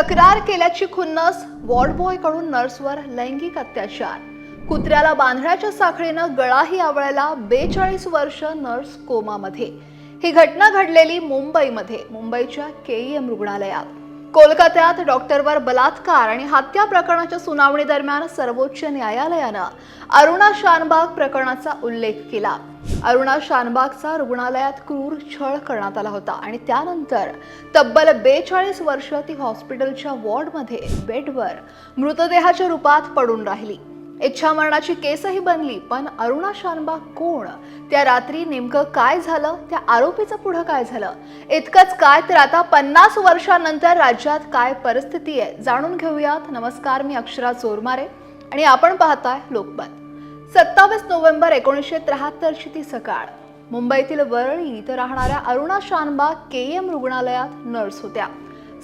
तक्रार केल्याची खुन्नस वॉर्ड बॉयकडून नर्सवर लैंगिक अत्याचार. कुत्र्याला बांधण्याच्या साखळीनं गळाही आवळायला बेचाळीस वर्ष नर्स कोमामध्ये. ही घटना घडलेली मुंबईमध्ये मुंबईच्या केईएम रुग्णालयात. कोलकात्यात डॉक्टरवर बलात्कार आणि हत्या प्रकरणाच्या सुनावणी दरम्यान सर्वोच्च न्यायालयानं अरुणा शानबाग प्रकरणाचा उल्लेख केला. अरुणा शानबागचा रुग्णालयात क्रूर छळ करण्यात आला होता आणि त्यानंतर तब्बल बेचाळीस वर्ष ती हॉस्पिटलच्या वॉर्डमध्ये बेडवर मृतदेहाच्या रूपात पडून राहिली. इच्छा मरणाची केसही बनली पण अरुणा शानबाग कोण? त्या रात्री नेमकं काय झालं? त्या आरोपीचं पुढं काय झालं? इतकंच काय तर आता पन्नास वर्षानंतर राज्यात काय परिस्थिती आहे? जाणून घेऊयात. नमस्कार मी अक्षरा चोरमारे आणि आपण पाहताय लोकमत. सत्तावीस नोव्हेंबर एकोणीसशे त्र्याहत्तरची ती सकाळ. मुंबईतील वरळी इथं राहणाऱ्या अरुणा शानबाग केएम रुग्णालयात नर्स होत्या.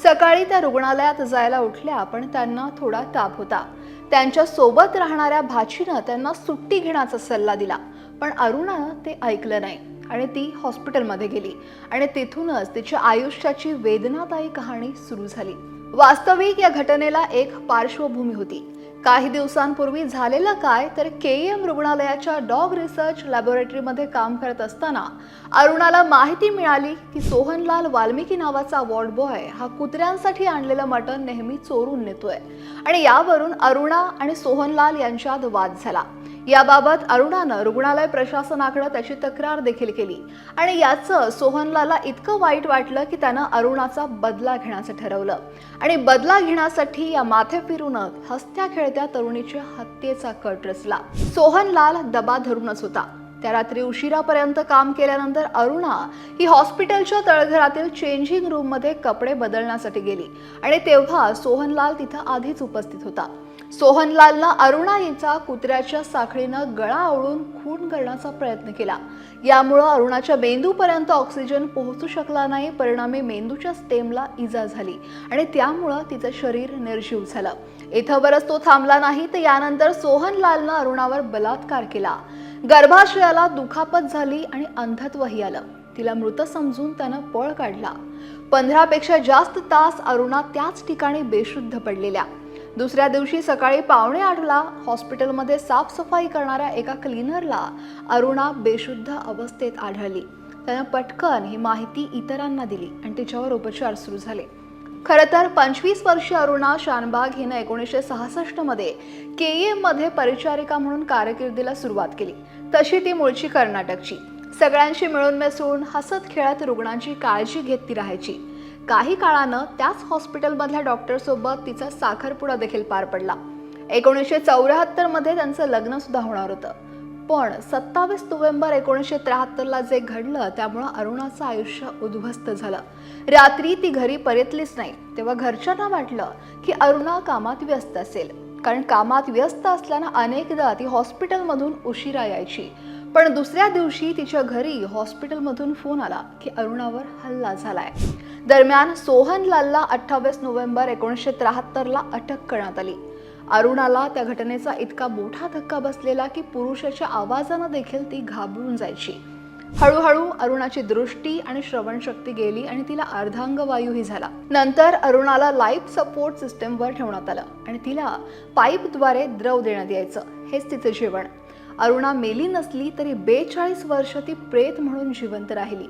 सकाळी त्या रुग्णालयात जायला उठल्या पण त्यांना थोडा ताप होता. त्यांच्यासोबत राहणाऱ्या भाचीनं त्यांना सुट्टी घेण्याचा सल्ला दिला. पण अरुणानं ते ऐकलं नाही आणि ती हॉस्पिटलमध्ये गेली आणि तिथूनच तिच्या आयुष्याची वेदनादायी कहाणी सुरू झाली. वास्तविक या घटनेला एक पार्श्वभूमी होती. काही दिवसांपूर्वी झालेलं काय तर के एम रुग्णालयाच्या डॉग रिसर्च लॅबोरेटरीमध्ये काम करत असताना अरुणाला माहिती मिळाली की सोहनलाल वाल्मिकी नावाचा वॉर्ड बॉय हा कुत्र्यांसाठी आणलेलं मटण नेहमी चोरून नेतोय. आणि यावरून अरुणा आणि सोहनलाल यांच्यात वाद झाला. याबाबत अरुणानं रुग्णालय प्रशासनाकडे त्याची तक्रार देखील केली. आणि याचं सोहनलाला इतकं वाईट वाटलं की त्यानं अरुणाचा बदला घेण्याचं ठरवलं. आणि बदला घेण्यासाठी या माथे फिरूनच हसत्या खेळत्या तरुणीच्या हत्येचा कट रचला. सोहनलाल दबा धरूनच होता. त्या रात्री उशिरापर्यंत काम केल्यानंतर अरुणा ही हॉस्पिटलच्या तळघरातील चेंजिंग रूममध्ये कपडे बदलण्यासाठी गेली. आणि तेव्हा सोहनलाल तिथं आधीच उपस्थित होता. सोहनलालनं अरुणा हिचा कुत्र्याच्या साखळीनं गळा आवळून खून करण्याचा प्रयत्न केला. यामुळं अरुणाच्या मेंदूपर्यंत ऑक्सिजन पोहोचू शकला नाही परिणामी मेंदूच्या स्टेमला इजा झाली आणि त्यामुळं तिचं शरीर निर्जीव झालं. इथंवरच तो थांबला नाही तर यानंतर सोहनलालनं अरुणावर बलात्कार केला. गर्भाशयाला दुखापत झाली आणि अंधत्वही आलं. तिला मृत समजून त्यानं पळ काढला. पंधरापेक्षा जास्त तास अरुणा त्याच ठिकाणी बेशुद्ध पडलेल्या. दुसऱ्या दिवशी सकाळी पावणे आठला हॉस्पिटलमध्ये साफसफाई करणाऱ्या एका क्लीनरला अरुणा बेशुद्ध अवस्थेत आढळली. त्यानं पटकन ही माहिती इतरांना दिली आणि तिच्यावर उपचार सुरू झाले. खरं तर पंचवीस वर्षीय अरुणा शानबाग हिनं एकोणीसशे सहासष्टमध्ये के एममध्ये मध्ये परिचारिका म्हणून कारकिर्दीला सुरुवात केली. तशी ती मूळची कर्नाटकची. सगळ्यांशी मिळून मिसळून हसत खेळत रुग्णांची काळजी घेत ती राहायची. काही काळानं त्याच हॉस्पिटलमधल्या डॉक्टरसोबत तिचा साखरपुडा देखील पार पडला. एकोणीसशे चौऱ्याहत्तरमध्ये त्यांचं लग्न सुद्धा होणार होतं. पण सत्तावीस नोव्हेंबर एकोणीसशे त्र्याहत्तरला जे घडलं त्यामुळं अरुणाचं आयुष्य उद्ध्वस्त झालं. रात्री ती घरी परतलीच नाही. तेव्हा घरच्यांना वाटलं की अरुणा कामात व्यस्त असेल. कारण कामात व्यस्त असल्यानं अनेकदा ती हॉस्पिटलमधून उशिरा यायची. पण दुसऱ्या दिवशी तिच्या घरी हॉस्पिटलमधून फोन आला की अरुणावर हल्ला झालाय. दरम्यान सोहनलालला अठ्ठावीस नोव्हेंबर एकोणीसशे त्र्याहत्तरला अटक करण्यात आली. अरुणाला त्या घटनेचा इतका मोठा धक्का बसलेला की पुरुषाच्या आवाजानं देखील ती घाबरून जायची. हळूहळू अरुणाची दृष्टी आणि श्रवणशक्ती गेली आणि तिला अर्धांगवायूही झाला. नंतर अरुणाला लाईफ सपोर्ट सिस्टमवर ठेवण्यात आलं आणि तिला पाईपद्वारे द्रव देण्यात यायचं. हेच तिचं जेवण. अरुणा मेली नसली तरी बेचाळीस वर्ष ती प्रेत म्हणून जिवंत राहिली.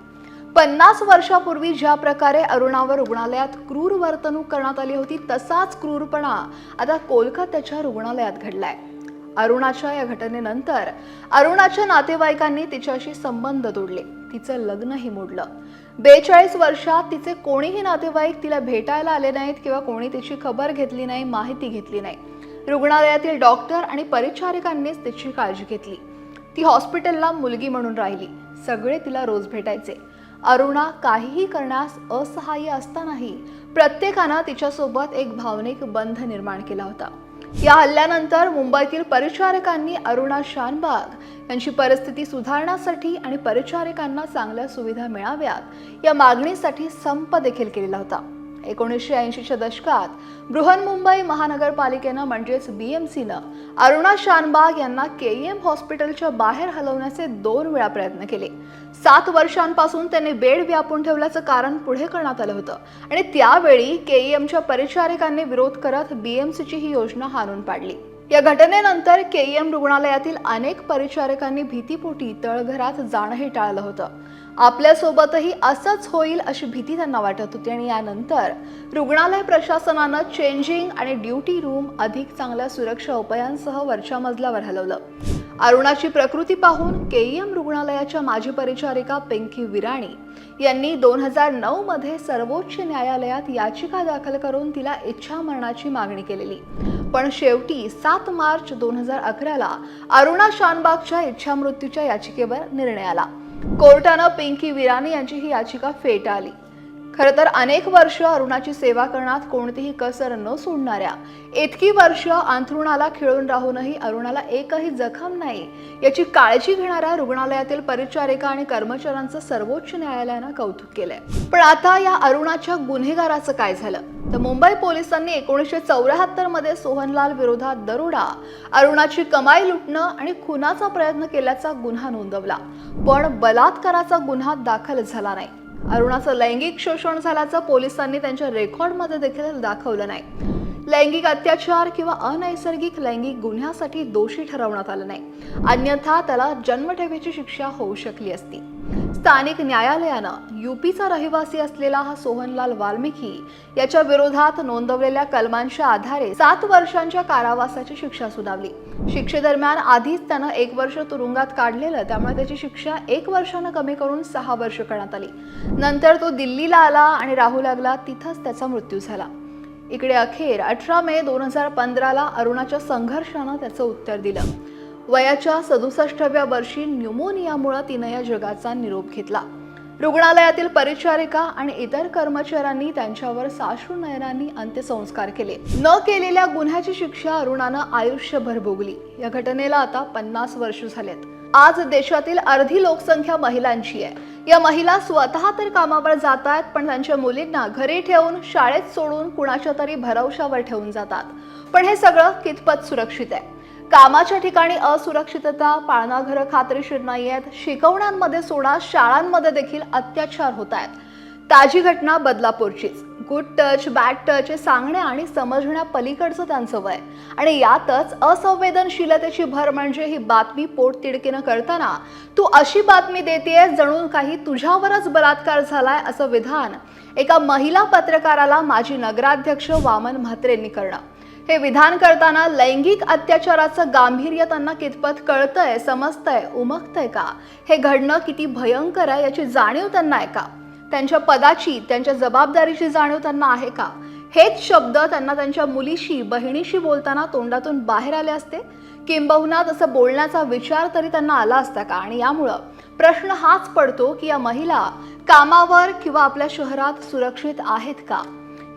पन्नास वर्षापूर्वी ज्या प्रकारे अरुणावर रुग्णालयात क्रूर वर्तणूक करण्यात आली होती तसाच क्रूरपणा आता कोलकात्याच्या रुग्णालयात घडलाय. अरुणाच्या या घटनेनंतर अरुणाच्या नातेवाईकांनी तिच्याशी संबंध तोडले. तिचं लग्नही मोडलं. बेचाळीस वर्षात तिचे कोणीही नातेवाईक तिला भेटायला आले नाहीत किंवा कोणी तिची खबर घेतली नाही माहिती घेतली नाही. रुग्णालयातील डॉक्टर आणि परिचारिकांनीच तिची काळजी घेतली. ती हॉस्पिटलला मुलगी म्हणून राहिली. सगळे तिला रोज भेटायचे. अरुणा काहीही करण्यास असहाय्य असतानाही प्रत्येकानं तिच्यासोबत एक भावनिक बंध निर्माण केला होता. या हल्ल्यानंतर मुंबईतील परिचारकांनी अरुणा शानबाग यांची परिस्थिती सुधारण्यासाठी आणि परिचारिकांना चांगल्या सुविधा मिळाव्यात या मागणीसाठी संप देखील केलेला होता. एकोणीसशे ऐंशीच्या दशकात बृहन्मुंबई महानगरपालिकेनं म्हणजेच बीएमसीनं अरुणा शानबाग यांना केईएम हॉस्पिटलच्या बाहेर हलवण्याचे दोन वेळा प्रयत्न केले. सात वर्षांपासून त्यांनी बेड व्यापून ठेवल्याचं कारण पुढे करण्यात आलं होतं आणि त्यावेळी केईएमच्या परिचारिकांनी विरोध करत बीएमसीची ही योजना हाणून पाडली. या घटनेनंतर केईएम रुग्णालयातील अनेक परिचारकांनी भीतीपोटी तळघरात जाणंही टाळलं होतं. आपल्यासोबतही असंच होईल अशी भीती त्यांना वाटत होती आणि यानंतर रुग्णालय प्रशासनानं चेंजिंग आणि ड्युटी रूम अधिक चांगल्या सुरक्षा उपायांसह वरच्या मजल्यावर हलवलं. अरुणाची प्रकृती पाहून केईएम रुग्णालयाच्या माजी परिचारिका पिंकी विराणी यांनी दोन हजार नऊ मध्ये सर्वोच्च न्यायालयात याचिका दाखल करून तिला इच्छा मरणाची मागणी केलेली. पण शेवटी सात मार्च दोन हजार अकराला अरुणा शानबागच्या इच्छामृत्यूच्या याचिकेवर निर्णय आला. कोर्टानं पिंकी विराणी यांची ही याचिका फेटाळली खरं तर अनेक वर्ष अरुणाची सेवा करण्यात कोणतीही कसर न सोडणाऱ्या इतकी वर्ष अंथरुणाला खिळून राहूनही अरुणाला एकही जखम नाही याची काळजी घेणाऱ्या रुग्णालयातील परिचारिका आणि कर्मचाऱ्यांचं सर्वोच्च न्यायालयानं कौतुक केलंय. पण आता या अरुणाच्या गुन्हेगाराचं काय झालं? तर मुंबई पोलिसांनी एकोणीसशे चौऱ्याहत्तरमध्ये सोहनलाल विरोधात दरोडा अरुणाची कमाई लुटणं आणि खुनाचा प्रयत्न केल्याचा गुन्हा नोंदवला. पण बलात्काराचा गुन्हा दाखल झाला नाही. अरुणाचं लैंगिक शोषण झाल्याचं पोलिसांनी त्यांच्या रेकॉर्डमध्ये देखील दाखवलं नाही. लैंगिक अत्याचार किंवा अनैसर्गिक लैंगिक गुन्ह्यासाठी दोषी ठरवण्यात आलं नाही. अन्यथा त्याला जन्मठेपेची शिक्षा होऊ शकली असती. स्थानिक न्यायालयानं युपीचा रहिवासी असलेला हा सोहनलाल वाल्मिकी याच्या विरोधात नोंदवलेल्या कलमांच्या आधारे सात वर्षांच्या कारावासाची शिक्षा सुनावली. शिक्षेदरम्यान आधीच त्यानं एक वर्ष तुरुंगात काढलेलं त्यामुळे त्याची शिक्षा एक वर्षानं कमी करून सहा वर्ष करण्यात आली. नंतर तो दिल्लीला आला आणि राहू लागला तिथंच त्याचा मृत्यू झाला. इकडे अखेर अठरा मे दोन हजार पंधराला अरुणाच्या संघर्षानं त्याचं उत्तर दिलं. वयाच्या सदुसष्टव्या वर्षी न्युमोनियामुळे तिनं या जगाचा निरोप घेतला. रुग्णालयातील परिचारिका आणि इतर कर्मचाऱ्यांनी त्यांच्यावर साश्रू नयनांनी अंत्यसंस्कार केले. न केलेल्या गुन्ह्याची शिक्षा अरुणानं आयुष्यभर भोगली. या घटनेला आता पन्नास वर्ष झालेत. आज देशातील अर्धी लोकसंख्या महिलांची आहे. या महिला स्वतः तर कामावर जात आहेत पण त्यांच्या मुलींना घरी ठेवून शाळेत सोडून कुणाच्या तरी भरवशावर ठेवून जातात. पण हे सगळं कितपत सुरक्षित आहे? कामाच्या ठिकाणी असुरक्षितता पाळणाघरं खात्रीशीर नाही आहेत शिकवण्यांमध्ये सोडा शाळांमध्ये देखील अत्याचार होत आहेत ताजी घटना बदलापूरचीच. गुड टच बॅड टच हे सांगण्या आणि समजण्या पलीकडचं त्यांचं वय. आणि यातच असंवेदनशीलतेची भर म्हणजे ही बातमी पोटतिडकीनं करताना तू अशी बातमी देतेय जणू काही तुझ्यावरच बलात्कार झालाय असं विधान एका महिला पत्रकाराला माजी नगराध्यक्ष वामन म्हात्रेंनी करणं. हे विधान करताना लैंगिक अत्याचाराचं गांभीर्य त्यांना कितपत कळतंय समजतंय उमगतंय का? हे घडणं किती भयंकर आहे याची जाणीव त्यांना आहे का? त्यांच्या पदाची त्यांच्या जबाबदारीची जाणीव त्यांना आहे का? हेच शब्द त्यांना त्यांच्या मुलीशी बहिणीशी बोलताना तोंडातून बाहेर आले असते? किंबहुना तसं बोलण्याचा विचार तरी त्यांना आला असता का? आणि यामुळं प्रश्न हाच पडतो की या महिला कामावर किंवा आपल्या शहरात सुरक्षित आहेत का?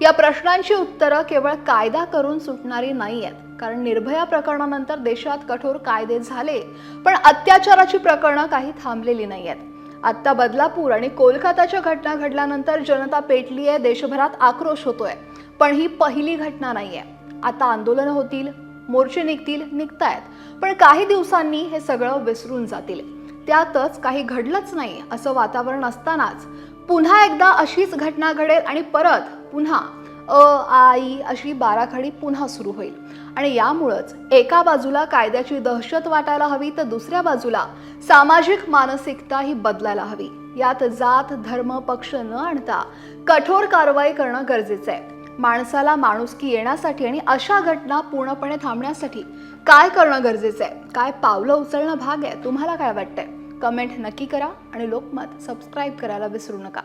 या प्रश्नांची उत्तरं केवळ कायदा करून सुटणारी नाही आहेत. कारण निर्भया प्रकरणानंतर देशात कठोर कायदे झाले पण अत्याचाराची प्रकरणं काही थांबलेली नाही आहेत. आत्ता बदलापूर आणि कोलकाताच्या घटना घडल्यानंतर जनता पेटली आहे देशभरात आक्रोश होतोय. पण ही पहिली घटना नाही आहे आता आंदोलनं होतील मोर्चे निघतील निघतायत. पण काही दिवसांनी हे सगळं विसरून जातील. त्यातच काही घडलंच नाही असं वातावरण असतानाच पुन्हा एकदा अशीच घटना घडेल आणि परत पुन्हा अ आई अशी बाराखडी पुन्हा सुरू होईल. आणि यामुळंच एका बाजूला कायद्याची दहशत वाटायला हवी तर दुसऱ्या बाजूला सामाजिक मानसिकता ही बदलायला हवी. यात जात धर्म पक्ष न आणता कठोर कारवाई करणं गरजेचं आहे. माणसाला माणुसकी येण्यासाठी आणि अशा घटना पूर्णपणे थांबण्यासाठी काय करणं गरजेचं आहे? काय पावलं उचलणं भाग आहे? तुम्हाला काय वाटतंय? कमेंट नक्की करा आणि लोकमत सबस्क्राईब करायला विसरू नका.